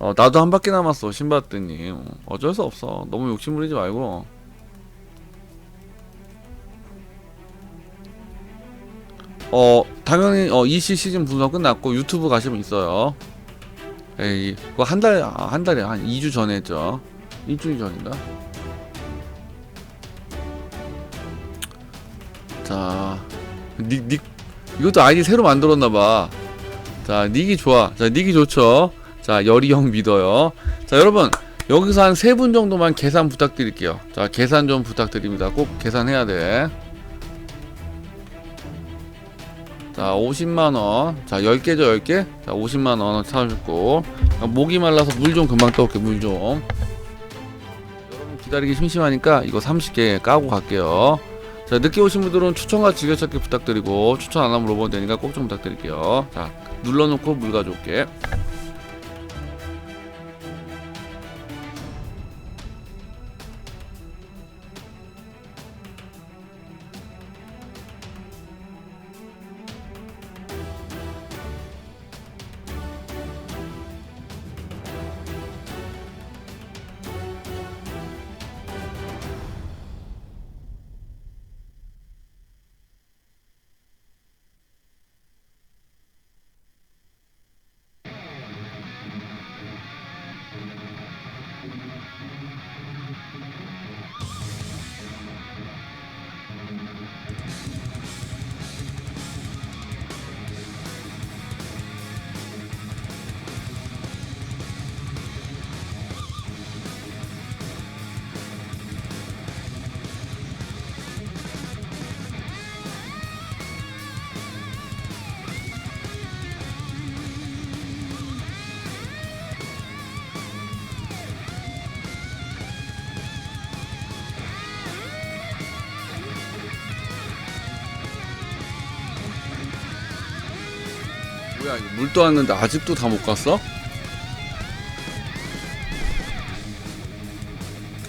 어, 나도 한 바퀴 남았어 신봤더니 어, 어쩔 수 없어. 너무 욕심 부리지 말고. 어 당연히 어 EC 시즌 분석 끝났고 유튜브 가시면 있어요. 에이 그거 한달한 달에 한 2주 전에 했죠. 일주일 전인가? 자 닉, 닉 이것도 아이디 새로 만들었나봐. 자 닉이 좋아. 자 닉이 좋죠 자 열이 형 믿어요. 자 여러분 여기서 한 세 분 정도만 계산 부탁드릴게요. 자 계산 좀 부탁드립니다. 꼭 계산해야 돼 자 50만원. 자 10개죠 10개? 자 50만원 사주고. 목이 말라서 물 좀 금방 떠올게 물 좀. 여러분 기다리기 심심하니까 이거 30개 까고 갈게요. 자 늦게 오신 분들은 추천과 즐겨찾기 부탁드리고 추천 안 하면 로봇 되니까 꼭 좀 부탁드릴게요. 자 눌러놓고 물 가져올게 뭐야 물도 왔는데 아직도 다 못 갔어?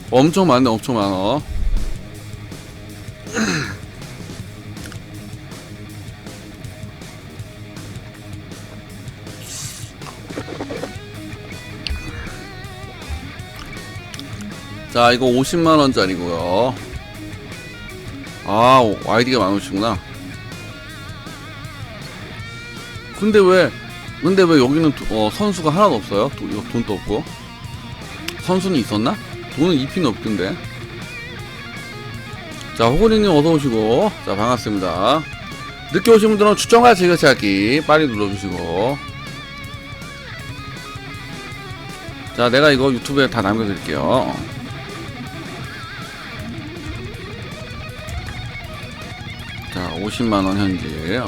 엄청 많네 엄청 많어 자 이거 50만원짜리고요. 아 아이디가 많으시구나 근데 왜 근데 왜 여기는 도- 어, 선수가 하나도 없어요? 도, 돈도 없고. 선수는 있었나? 돈은 입히는 없던데. 자 호구리님 어서오시고. 자 반갑습니다. 늦게 오신 분들은 추천과 즐겨찾기 빨리 눌러주시고. 자 내가 이거 유튜브에 다 남겨드릴게요. 자 50만원 현재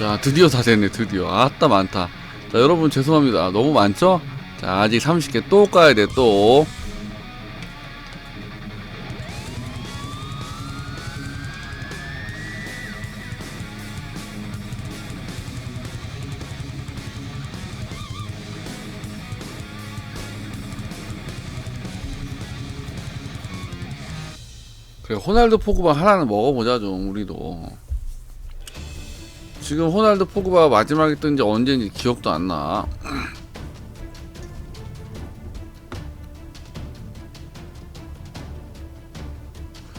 자 드디어 다 됐네 드디어. 아따 많다. 자 여러분 죄송합니다. 너무 많죠? 자 아직 30개 또 까야 돼또. 호날두 포그바 하나는 먹어보자 좀 우리도 지금 호날두 포그바가 마지막에 뜬지 언제인지 기억도 안 나.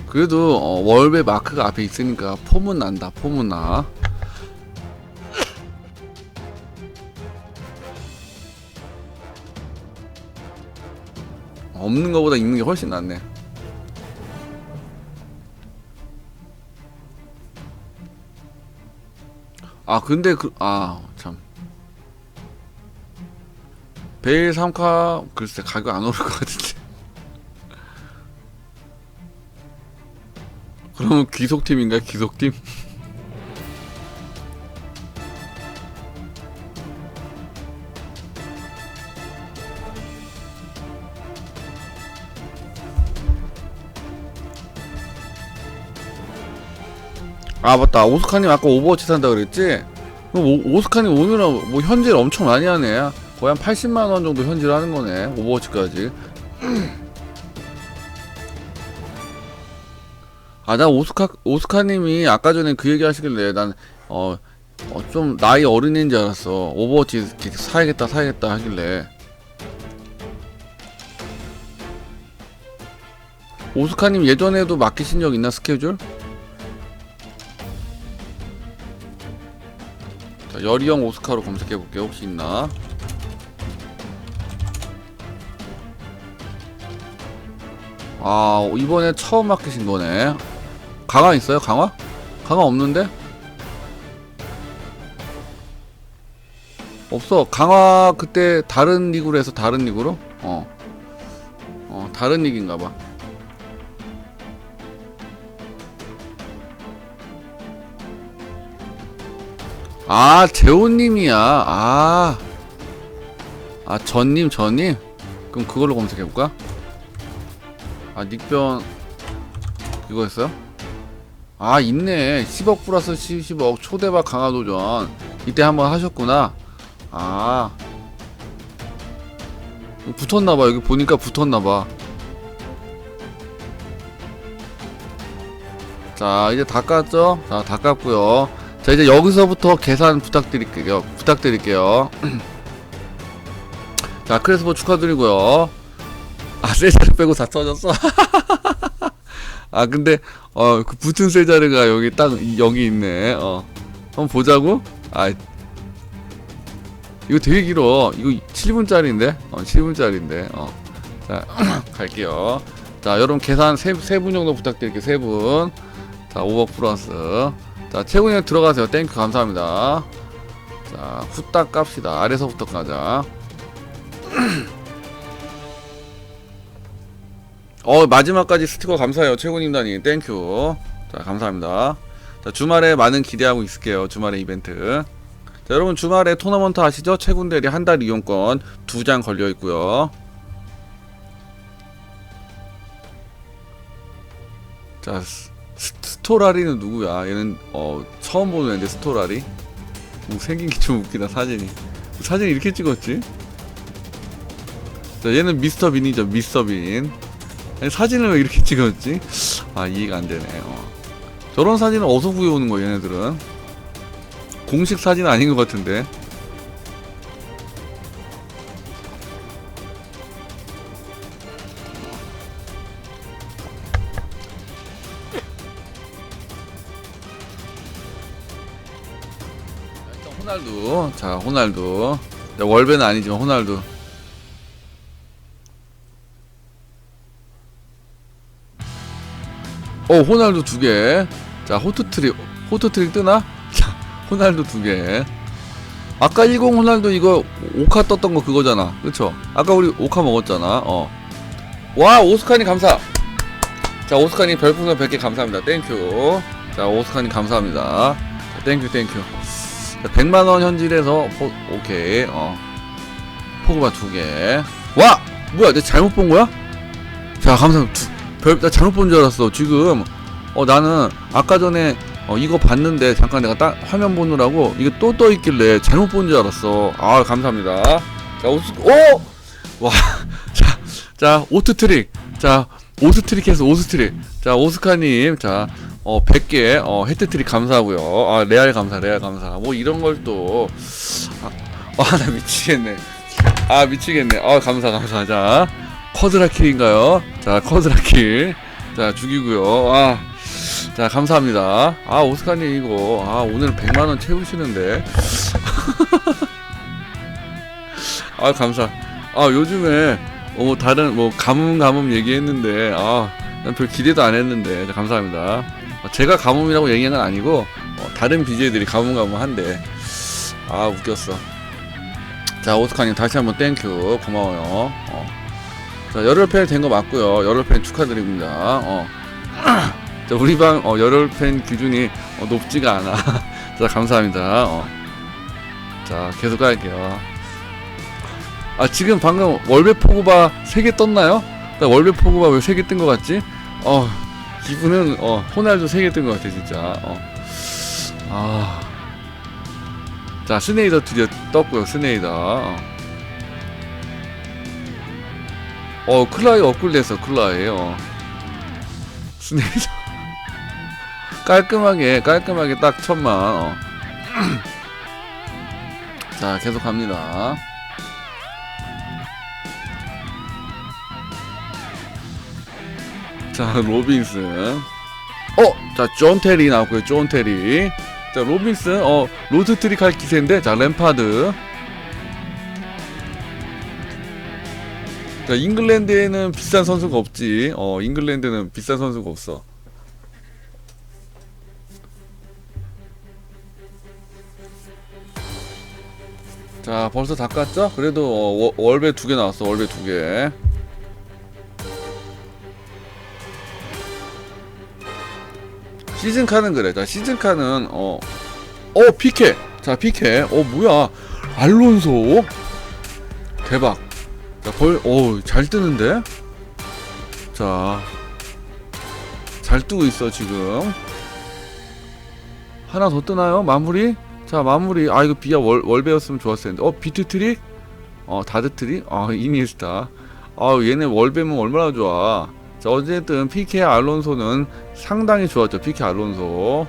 그래도 어, 월배 마크가 앞에 있으니까 폼은 난다. 폼은 나. 없는 것보다 있는 게 훨씬 낫네. 아 근데 그 아 참. 베일 3카 글쎄 가격 안 오를 것 같은데. 그러면 귀속팀인가 귀속팀? 아 맞다 오스카님 아까 오버워치 산다 그랬지? 오, 오스카님 오늘은 뭐 현질 엄청 많이 하네 거의 한 80만원 정도 현질 하는 거네 오버워치까지 아, 나 오스카, 오스카님이 아까 전에 그 얘기 하시길래 난, 어, 어, 좀 나이 어린애인 줄 알았어. 오버워치 사야겠다, 사야겠다 하길래. 오스카님 예전에도 맡기신 적 있나, 스케줄? 자, 여리형 오스카로 검색해볼게요. 혹시 있나? 아, 이번에 처음 맡기신 거네. 강화 있어요? 강화? 강화 없는데? 없어. 강화 그때 다른 리그로 해서 다른 리그로? 어. 어, 다른 리그인가 봐. 아, 재호님이야. 아. 아, 전님, 전님? 그럼 그걸로 검색해볼까? 아, 닉변, 이거였어요? 아, 있네. 10억 플러스 10억 초대박 강화도전. 이때 한번 하셨구나. 아. 붙었나봐. 여기 보니까 붙었나봐. 자, 이제 다 깠죠? 자, 다 깠고요. 자, 이제 여기서부터 계산 부탁드릴게요. 부탁드릴게요. 자, 크레스보 축하드리고요. 아, 세자르 빼고 다 터졌어? 아, 근데, 어, 그 붙은 세자르가 여기 딱, 이- 여기 있네. 어. 한번 보자고? 아, 이거 되게 길어. 이거 7분짜리인데? 어, 7분짜리인데. 어. 자, 갈게요. 자, 여러분 계산 세, 세분 정도 부탁드릴게요. 세 분. 자, 오버 플러스. 자, 채군이 들어가세요. 땡큐 감사합니다. 자, 후딱 깝시다. 아래서부터 가자. 어, 마지막까지 스티커 감사해요. 최군님단이. 땡큐. 자, 감사합니다. 자, 주말에 많은 기대하고 있을게요. 주말에 이벤트. 자, 여러분 주말에 토너먼트 아시죠? 최군 대리 한 달 이용권 두 장 걸려 있고요. 자, 스토라리는 누구야? 얘는 어 처음 보는 애인데 스토라리. 뭐 생긴 게 좀 웃기다 사진이. 사진 이렇게 찍었지? 자, 얘는 미스터 빈이죠. 미스터 빈. 아니, 사진을 왜 이렇게 찍었지? 아 이해가 안 되네. 어. 저런 사진은 어디서 구해오는 거야 얘네들은? 공식 사진 아닌 것 같은데. 호날두. 월배는 아니지만 호날두. 어, 호날두 두 개. 자, 호트트릭, 호트트릭 뜨나? 자, 호날두 두 개. 아까 10 호날두 이거 오카 떴던 거 그거잖아. 그쵸? 아까 우리 오카 먹었잖아. 어. 와, 오스카님 감사. 자, 오스카님 별풍선 100개 감사합니다. 땡큐. 자, 오스카님 감사합니다. 자, 땡큐, 땡큐. 자, 100만원 현질에서, 포, 오케이, 어. 포그바 두 개. 와! 뭐야, 내가 잘못 본 거야? 자, 감사합니다. 나 잘못 본 줄 알았어. 지금, 어, 나는 아까 전에 어, 이거 봤는데 잠깐 내가 딱 화면 보느라고 이게 또 떠 있길래 잘못 본 줄 알았어. 아, 감사합니다. 자, 오스, 오! 와, 자, 자, 오트 트릭. 자, 오스 트릭 해서 오스 트릭. 자, 오스카님, 자, 어, 100개, 어, 헤트 트릭 감사하고요. 아, 레알 감사, 레알 감사. 뭐 이런 걸 또, 아, 아, 나 미치겠네. 아, 미치겠네. 아, 감사, 감사. 자, 커드라킬인가요? 자, 커드라킬. 자, 죽이고요. 아, 자, 감사합니다. 아, 오스카님 이거, 아, 오늘 100만원 채우시는데. 아, 감사. 아, 요즘에, 어, 뭐, 다른, 뭐, 가뭄, 가뭄 얘기했는데, 아, 난 별 기대도 안 했는데, 자, 감사합니다. 어, 제가 가뭄이라고 얘기한 건 아니고, 어, 다른 BJ들이 가뭄, 가뭄 한데, 아, 웃겼어. 자, 오스카님 다시 한번 땡큐. 고마워요. 어. 자, 열혈팬 된 거 맞고요. 열혈팬 축하드립니다. 어. 자, 우리 방 어, 열혈팬 기준이 어, 높지가 않아. 자, 감사합니다. 어. 자, 계속 갈게요. 아, 지금 방금 월배 포구바 3개 떴나요? 나 월배 포구바 왜 3개 뜬 거 같지? 어, 기분은 어, 호날두 3개 뜬거 같아, 진짜. 어. 아. 자, 스네이더 드디어 떴고요, 스네이더. 어. 어 클라이 업글됐어 클라이 어 스네이더 깔끔하게 깔끔하게 딱 천만 어. 자 계속 갑니다 자 로빈슨. 어자존 테리 나왔고요 존 테리. 자 로빈슨 어 로드 트릭 할 기세인데 자 램파드. 자 잉글랜드에는 비싼 선수가 없지. 어 잉글랜드는 비싼 선수가 없어. 자 벌써 다 깠죠? 그래도 어, 워- 월배 두 개 나왔어 월배 두개 시즌카는 그래. 자 시즌카는 어 어 피케. 자 피케. 어 뭐야? 알론소. 대박. 자 벌 어 잘 뜨는데? 자 잘 뜨고 있어 지금. 하나 더 뜨나요? 마무리? 자 마무리. 아 이거 비야 월, 월배였으면 좋았을 텐데 어 비트 트릭 어 다드 트릭 아 이니에스타 아 얘네 월배면 얼마나 좋아 자 어쨌든 PK 알론소는 상당히 좋았죠 PK 알론소.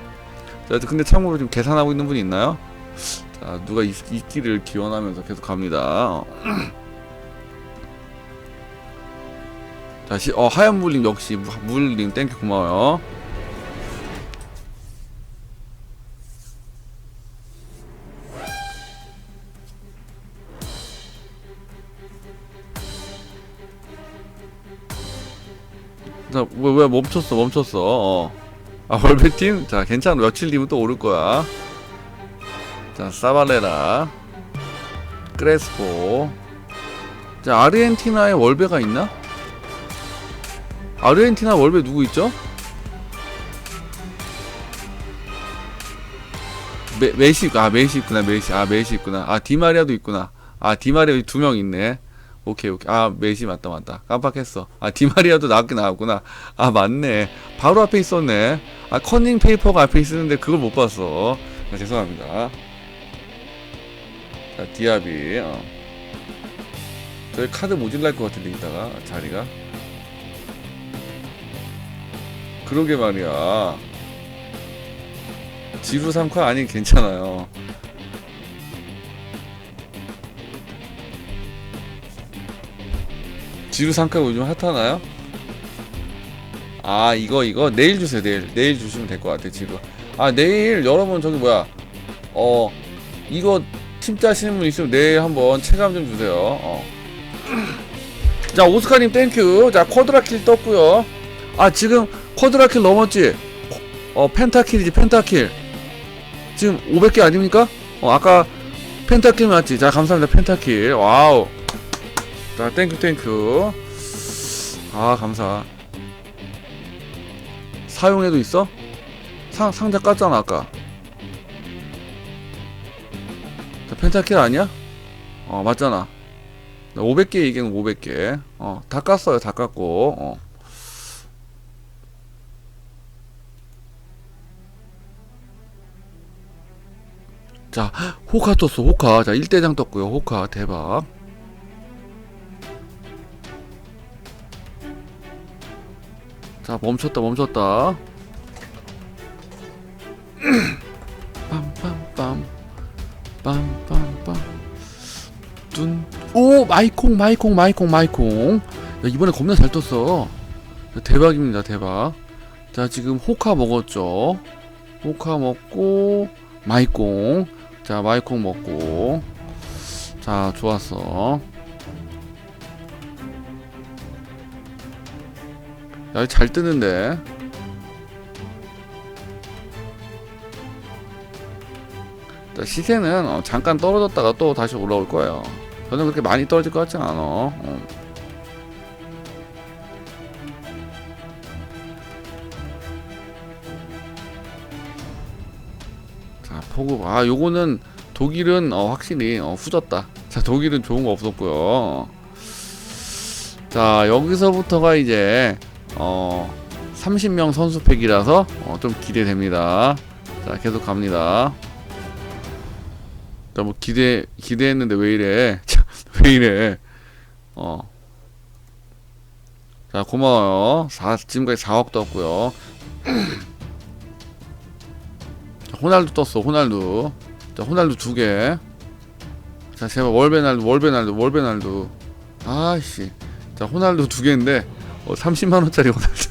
자 근데 참고로 지금 계산하고 있는 분이 있나요? 자 누가 있, 있기를 기원하면서 계속 갑니다. 자 시, 어 하얀 물림 역시 무- 물림 땡큐 고마워요 자, 왜, 왜 멈췄어, 멈췄어. 어. 아, 월배팀? 자, 괜찮아. 며칠 뒤면 또 오를 거야. 자, 사발레라. 크레스포. 자, 아르헨티나에 월배가 있나? 아르헨티나 월배 누구 있죠? 메, 메시, 아, 메시 있구나, 메시. 아, 메시 있구나. 아, 디마리아도 있구나. 아, 디마리아 두 명 있네. 오케이 오케이. 아 메시 맞다 맞다. 깜빡했어. 아 디마리아도 나왔긴 나왔구나. 아 맞네. 바로 앞에 있었네. 아 커닝 페이퍼가 앞에 있었는데 그걸 못 봤어. 아, 죄송합니다. 자 디아비 어. 저희 카드 모질랄 것 같은데 이따가 자리가. 그러게 말이야. 지루 3카 아니 괜찮아요 지루 상카가 요즘 핫하나요? 아 이거 이거? 내일 주세요 내일. 내일 주시면 될 것 같아 지금 아 내일 여러분 저기 뭐야? 어 이거 팀짜 하시는 분 있으면 내일 한번 체감 좀 주세요. 어. 자 오스카님 땡큐. 자 쿼드라킬 떴고요. 아 지금 쿼드라킬 넘었지? 어 펜타킬이지 펜타킬. 지금 500개 아닙니까? 어 아까 펜타킬 맞지? 자 감사합니다 펜타킬. 와우 자 땡큐 땡큐. 아 감사. 사용해도 있어? 상, 상자 깠잖아 아까. 자 펜타킬 아니야? 어 맞잖아. 500개 얘기는 500개. 어다 깠어요 다 깠고. 어. 자 호카 떴어 호카. 자 1대장 떴고요 호카. 대박 자 멈췄다 멈췄다. 빰빰빰. 빰빰빰. 둔오 마이콩 마이콩 마이콩 마이콩. 야 이번에 겁나 잘 떴어. 야, 대박입니다 대박. 자 지금 호카 먹었죠? 호카 먹고 마이콩. 자 마이콩 먹고. 자 좋았어 야, 잘 뜨는데. 자, 시세는 어, 잠깐 떨어졌다가 또 다시 올라올 거예요. 저는 그렇게 많이 떨어질 것 같지 않아. 어. 자, 포구. 아, 요거는 독일은 어, 확실히 어, 후졌다. 자, 독일은 좋은 거 없었고요. 자, 여기서부터가 이제 어 30명 선수팩이라서 어, 좀 기대됩니다. 자 계속 갑니다. 자 뭐 기대 기대했는데 왜 이래? 왜 이래? 어. 자 고마워요. 4 지금까지 4억 떴고요. 호날두 떴어 호날두 자 호날두 두 개 자 제발 월베날두 월베날두 월베날두 아씨 자 호날두 두 개인데 어, 30만 원짜리 호날두.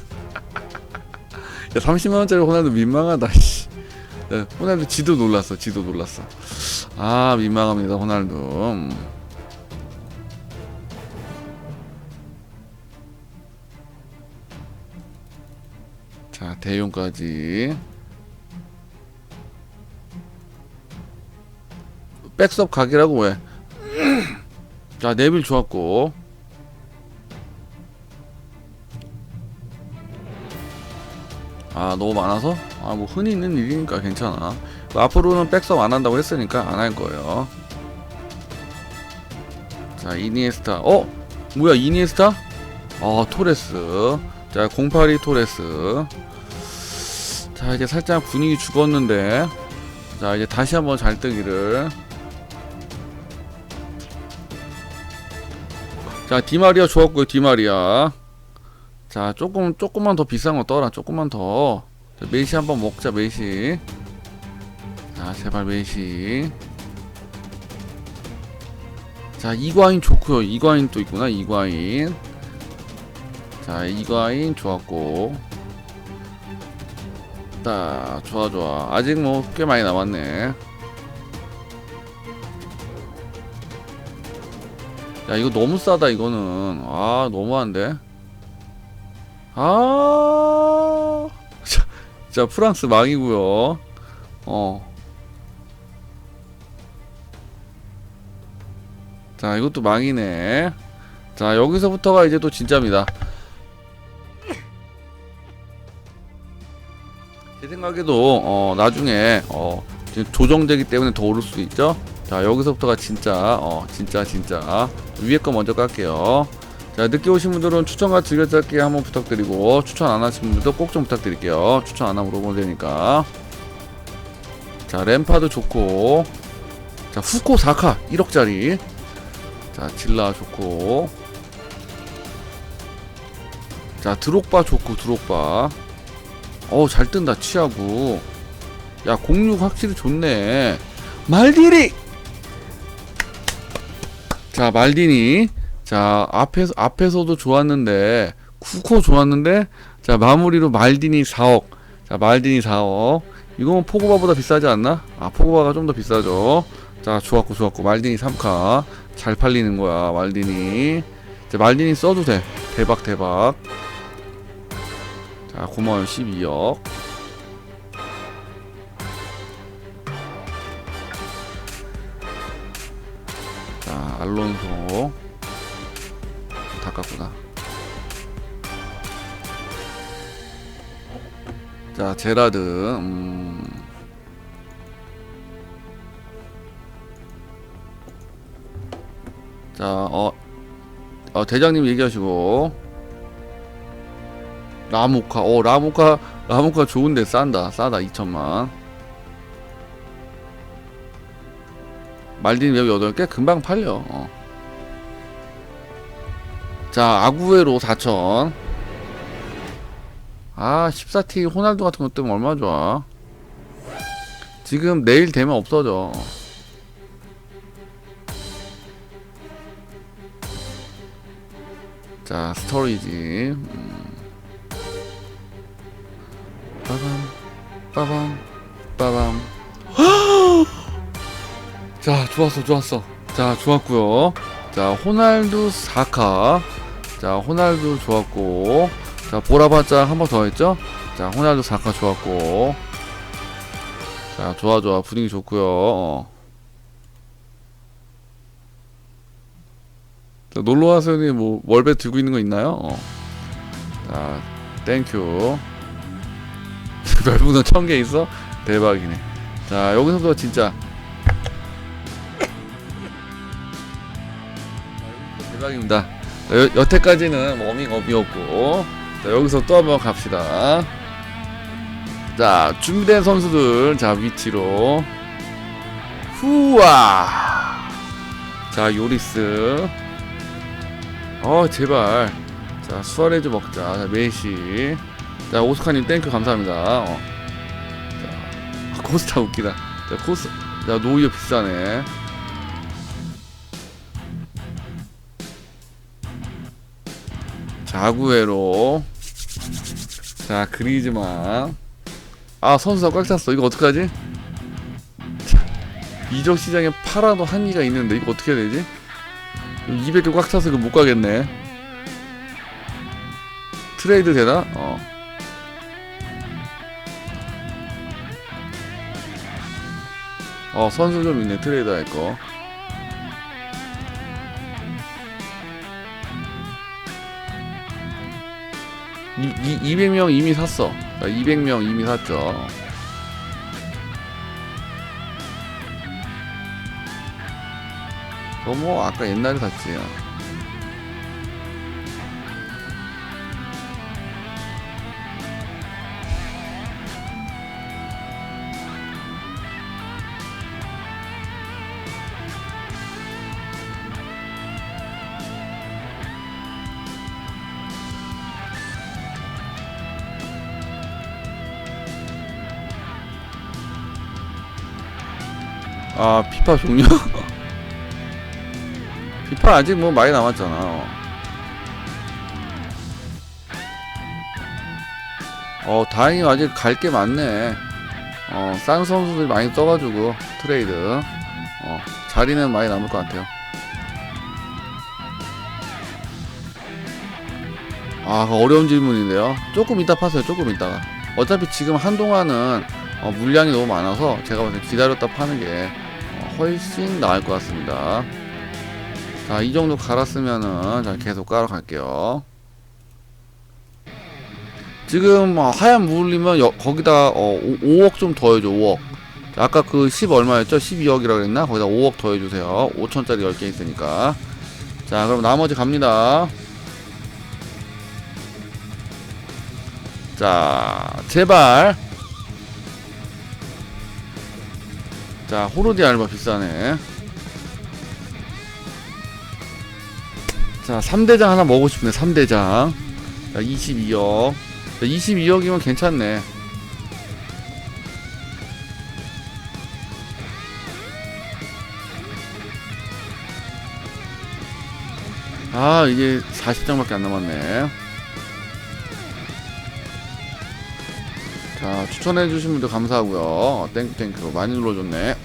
야 30만 원짜리 호날두 민망하다 씨. 야, 호날두 지도 놀랐어 지도 놀랐어. 아 민망합니다 호날두. 음. 자 대용까지. 백섭 각이라고 왜? 자 네빌 좋았고 아 너무 많아서? 아 뭐 흔히 있는 일이니까 괜찮아. 뭐 앞으로는 백섭 안 한다고 했으니까 안 할 거예요. 자 이니에스타. 어? 뭐야 이니에스타? 아 토레스. 자 082 토레스. 자 이제 살짝 분위기 죽었는데. 자 이제 다시 한번 잘 뜨기를. 자 디마리아 좋았고요 디마리아 자 조금 조금만 더 비싼 거 떠라. 조금만 더. 자, 메시 한번 먹자 메시. 자 제발 메시. 자 이과인 좋고요. 이과인 또 있구나 이과인. 자 이과인 좋았고. 자 좋아 좋아. 아직 뭐 꽤 많이 남았네. 야 이거 너무 싸다 이거는. 아 너무한데 아. 자, 자 프랑스 망이고요. 어. 자 이것도 망이네. 자 여기서부터가 이제 또 진짜입니다. 제 생각에도 어 나중에 어 조정되기 때문에 더 오를 수도 있죠? 자 여기서부터가 진짜 어 진짜 진짜. 위에 거 먼저 깔게요 자 늦게 오신 분들은 추천과 즐겨찾기 한번 부탁드리고 추천 안 하신 분들도 꼭 좀 부탁드릴게요. 추천 안 하면 물어보면 되니까. 자 램파드 좋고 자 후코 4카 1억짜리. 자 질라 좋고. 자 드록바 좋고 드록바. 어우 잘 뜬다 치하고. 야06 확실히 좋네. 말디니! 자 말디니 자 앞에서 앞에서도 좋았는데 쿠코 좋았는데 자 마무리로 말디니 4억. 자 말디니 4억. 이건 포그바보다 비싸지 않나? 아 포그바가 좀 더 비싸죠. 자 좋았고 좋았고. 말디니 3카. 잘 팔리는 거야 말디니. 자 말디니 써도 돼. 대박 대박. 자 고마워요 12억. 자 알론소 다 깠구나 자 제라드 음. 자, 어, 어, 대장님 얘기하시고. 라모카, 어, 라모카, 라모카 좋은데 싼다. 싸다, 2천만. 말딘 웹 8개? 금방 팔려. 어. 자, 아구에로 4천. 아, 14T 호날두 같은 것 때문에 얼마나 좋아. 지금 내일 되면 없어져. 자, 스토리지. 음. 빠밤, 빠밤, 빠밤. 자, 좋았어, 좋았어. 자, 좋았고요. 자, 호날두 4카. 자, 호날두 좋았고. 자, 보라바자 한번 더 했죠? 자, 호날두 4카 좋았고. 자, 좋아, 좋아. 분위기 좋고요. 어. 자, 놀러 와서니 뭐 월배 들고 있는 거 있나요? 어. 자, 땡큐. 별분은 천개 있어? 대박이네. 자, 여기서부터 진짜 대박입니다. 자, 여, 여태까지는 워밍업이었고, 자, 여기서 또 한번 갑시다. 자, 준비된 선수들, 자, 위치로. 후와! 자, 요리스. 어 제발 자 수아레즈 먹자 자 메시 자 오스카님 땡큐 감사합니다 어. 자 코스타 웃기다. 자, 코스, 자, 노이어 비싸네. 아구에로. 자, 그리즈만. 아, 선수가 꽉 찼어. 이거 어떡하지? 자, 이적 시장에 팔아도 한계가 있는데, 이거 어떻게 해야 되지? 200개 꽉 차서 이거 못 가겠네. 트레이드 되나? 어. 어, 선수 좀 있네. 트레이드 할 거. 이, 이, 200명 이미 샀어. 자, 200명 이미 샀죠. 그거 뭐 아까 옛날에 샀지. 아 피파 종료? 피파 아직 뭐 많이 남았잖아. 어 다행히 아직 갈 게 많네. 어싼 선수들이 많이 떠가지고 트레이드. 어 자리는 많이 남을 것 같아요. 아 어려운 질문인데요. 조금 이따 파세요. 조금 이따가. 어차피 지금 한동안은 어, 물량이 너무 많아서 제가 봤을 때 기다렸다 파는 게 어, 훨씬 나을 것 같습니다. 자, 이 정도 갈았으면은 자, 계속 깔아 갈게요. 지금 어, 하얀 물리면 여, 거기다 어, 5, 억좀 더해줘. 5억. 자, 아까 그 10 얼마였죠? 12억이라고 그랬나? 거기다 5억 더해주세요. 5천짜리 10개 있으니까. 자, 그럼 나머지 갑니다. 자, 제발. 자, 호르디 알바 비싸네. 자, 3대장 하나 먹고 싶네, 3대장. 자, 22억. 자, 22억이면 괜찮네. 아, 이제 40장밖에 안 남았네. 자, 추천해주신 분들 감사하고요 땡큐 땡큐 많이 눌러줬네.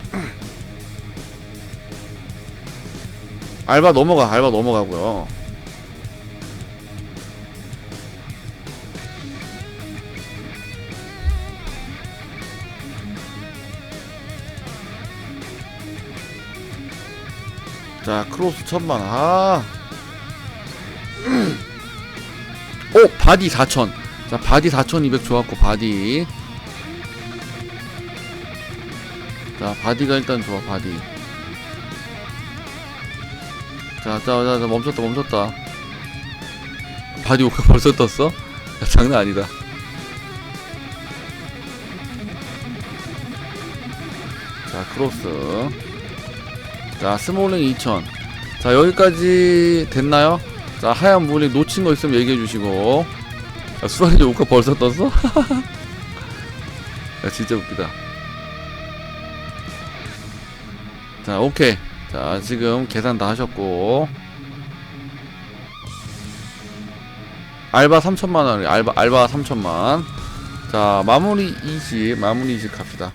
알바 넘어가, 알바 넘어가고요. 자, 크로스 천만, 아. 오, 바디 4천. 자, 바디 4200 좋았고, 바디. 자, 바디가 일단 좋아, 바디. 자, 자, 멈췄다, 멈췄다. 바디 오카 벌써 떴어? 야, 장난 아니다. 자, 크로스. 자, 스몰링 2000. 자, 여기까지 됐나요? 자, 하얀 물리 놓친 거 있으면 얘기해 주시고. 야, 수아리 오카 벌써 떴어? 야, 진짜 웃기다. 자, 오케이. 자, 지금 계산 다 하셨고. 알바 3천만원, 알바, 알바 3천만. 자, 마무리 20, 마무리 20 갑시다.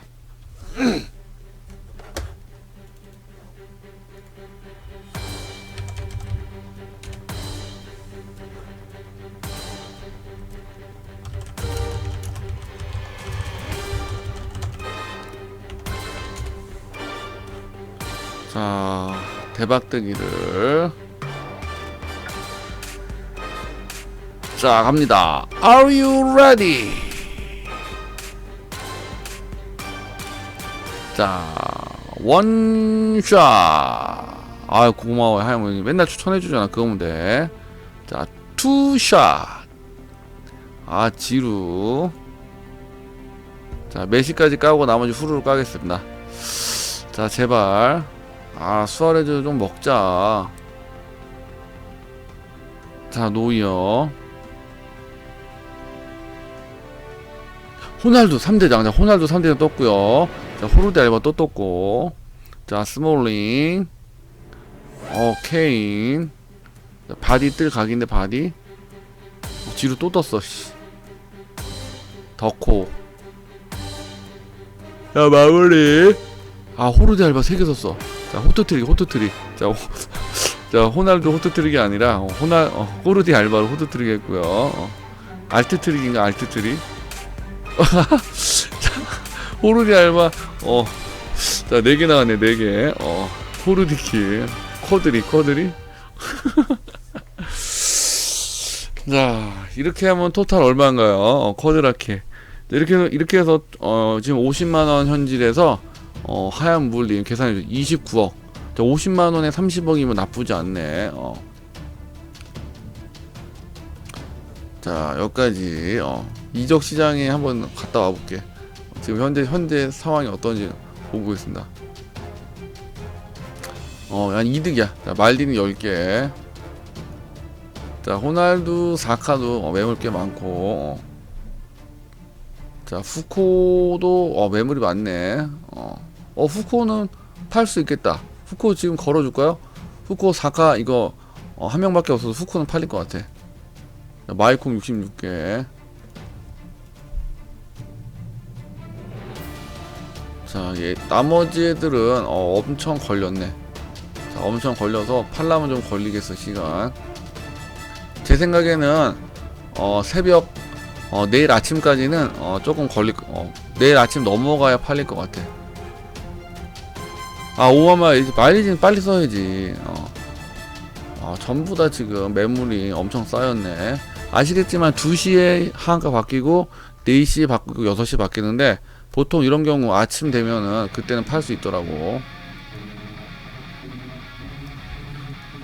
대박뜨기를. 자, 갑니다. Are you ready? 자, 원샷. 아, 고마워요. 하영 형님. 맨날 추천해주잖아. 그거면 돼. 자, 투샷. 아, 지루. 자, 메시까지 까고 나머지 후루룩 까겠습니다. 자, 제발. 아 수아레즈 좀 먹자 자 노이어 호날두 3대장. 자, 호날두 3대장 떴고요. 자, 호르데 알바 또 떴고. 자, 스몰링. 어, 케인. 자, 바디 뜰 각인데 바디. 어, 뒤로 또 떴어. 씨. 덕호. 야, 마무리. 아, 호르데 알바 3개 썼어. 자, 호트트릭, 호트트릭. 자, 호, 자, 호날두 호트트릭이 아니라 어, 호날 어, 호르디 알바로 호트트릭 했고요. 어, 알트트릭인가 알트트릭? 자, 호르디 알바 어. 자, 4개 나왔네, 4개. 어. 호르디키. 쿼드리, 쿼드리. 자, 이렇게 하면 토탈 얼마인가요? 어, 쿼드라키. 이렇게 이렇게 해서 어, 지금 50만 원 현질에서 어, 하얀 물림 계산해 줘. 29억. 자, 50만 원에 30억이면 나쁘지 않네. 어. 자, 여기까지 어. 이적 시장에 한번 갔다 와 볼게. 지금 현재 현재 상황이 어떤지 보고 있습니다. 어, 한 이득이야. 자, 말디는 10개. 자, 호날두, 사카도 어, 매물 꽤 많고. 어. 자, 후코도 어, 매물이 많네. 어, 어 후코는 팔 수 있겠다. 후코 지금 걸어줄까요? 후코 사카 이거 어, 한 명밖에 없어서 후코는 팔릴 것 같아. 자, 마이콩 66개. 자, 얘 나머지 애들은 어, 엄청 걸렸네. 자, 엄청 걸려서 팔라면 좀 걸리겠어 시간. 제 생각에는 어, 새벽 어, 내일 아침까지는 어, 조금 걸릴 거- 어, 내일 아침 넘어가야 팔릴 것 같아. 아 오바마 이제 마일리지는 빨리 써야지. 어. 아, 전부 다 지금 매물이 엄청 쌓였네. 아시겠지만 2시에 하한가 바뀌고 4시 바뀌고 6시 바뀌는데 보통 이런 경우 아침 되면은 그때는 팔 수 있더라고.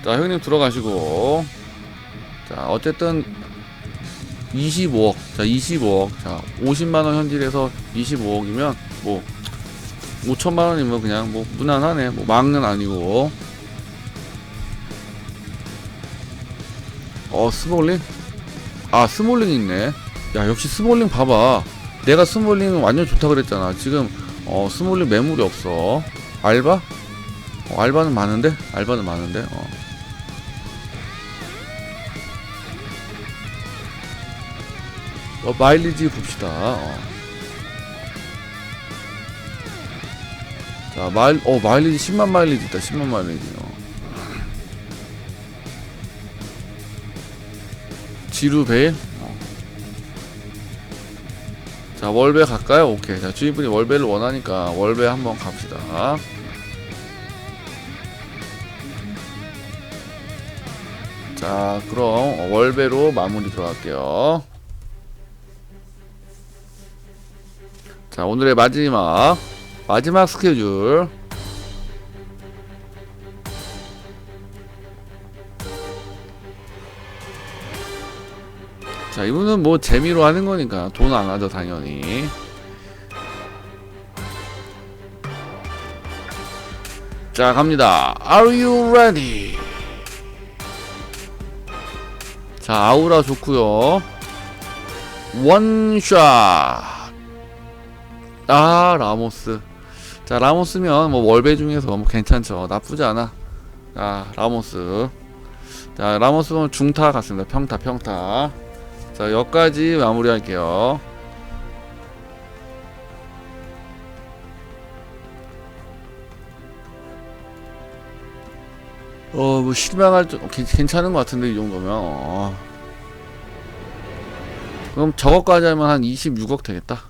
자, 형님 들어가시고. 자, 어쨌든 25억. 자, 25억. 자, 50만 원 현질에서 25억이면 뭐 5천만 원이면 그냥 뭐 무난하네. 뭐 막는 아니고. 어, 스몰링? 아, 스몰링 있네. 야, 역시 스몰링 봐봐. 내가 스몰링 완전 좋다 그랬잖아. 지금 어, 스몰링 매물이 없어. 알바? 어, 알바는 많은데? 알바는 많은데? 어. 어, 마일리지 봅시다. 어. 자, 마일, 어, 마일리지 10만 마일리지 있다. 10만 마일리지. 어. 지루 베일. 어. 자, 월배 갈까요? 오케이. 자, 주인분이 월배를 원하니까 월배 한번 갑시다. 자, 그럼 월배로 마무리 들어갈게요. 자, 오늘의 마지막 마지막 스케줄. 자, 이분은 뭐 재미로 하는 거니까 돈 안 하죠, 당연히. 자, 갑니다. Are you ready? 자, 아우라 좋고요. 원샷. 아 라모스 자 라모스면 뭐 월배 중에서 뭐 괜찮죠. 나쁘지 않아. 자 라모스. 자 라모스는 중타 같습니다. 평타 평타. 자 여기까지 마무리 할게요. 어 뭐 실망할 좀 괜- 괜찮은 것 같은데 이 정도면. 어. 그럼 저거까지 하면 한 26억 되겠다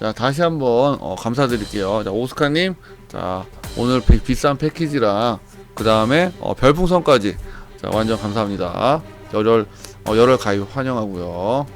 자 다시 한번 어, 감사드릴게요. 자 오스카님 자 오늘 비, 비싼 패키지랑 그 다음에 어, 별풍선까지. 자 완전 감사합니다. 열혈 어, 열혈 가입 환영하고요